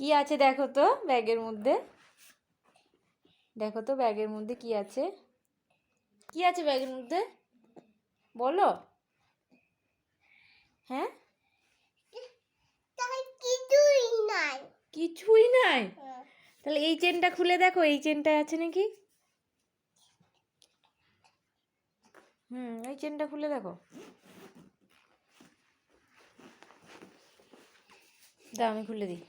কি আছে দেখো তো ব্যাগের মধ্যে? দেখো তো ব্যাগের মধ্যে কি আছে? কি আছে ব্যাগের মধ্যে? বলো। হ্যাঁ? কিছুই নাই। কিছুই নাই? তাহলে এই চেনটা খুলে দেখো এই চেনটা আছে নাকি? হুম এই চেনটা খুলে দেখো। দাও আমি খুলে দিই।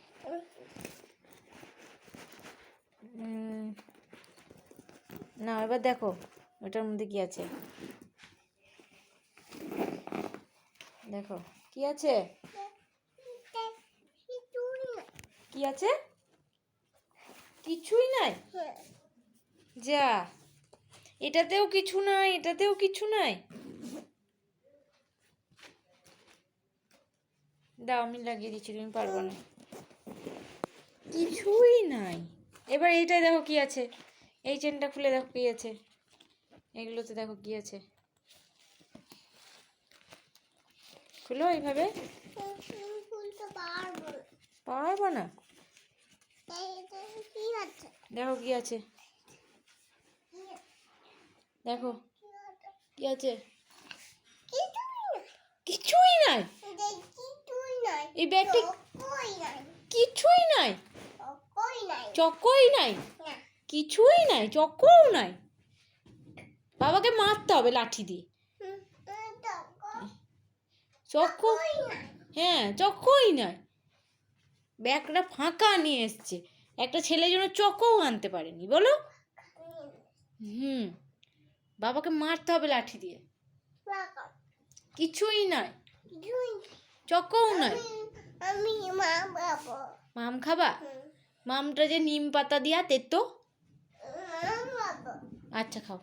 না, এবার দেখো ওটার মধ্যে কি আছে? দেখো, কি আছে? কি আছে? কিছুই নাই? যা, এটাতেও কিছু নাই, এটাতেও কিছু নাই। দাও, আমি লাগিয়ে দিচ্ছি, তুমি পারব না। কিছুই নাই। এবার এইটাই দেখো কি আছে। এই চেনটা খুলে দেখো কি আছে। এগুলোতে দেখো কি আছে। খুলো এইভাবে। পারব না। দেখো কি আছে। দেখো কি আছে। কিছুই নাই। এই ব্যাগটি কিছুই নাই। চক্কই নাই। কিছুই নাই চক্কও নাই। বাবাকে মারতে হবে লাঠি দিয়ে। চক্ক হ্যাঁ চক্কই নাই। ব্যাগটা ফাঁকা নিয়ে এসছে। একটা ছেলে যেন চক্কও আনতে পারেনি বলো? হুম বাবাকে মারতে হবে লাঠি দিয়ে। কিছুই নাই। আমি মা মাম খাবা? মামটা যে নিম পাতা দিয়া তেতো? আচ্ছা খাও।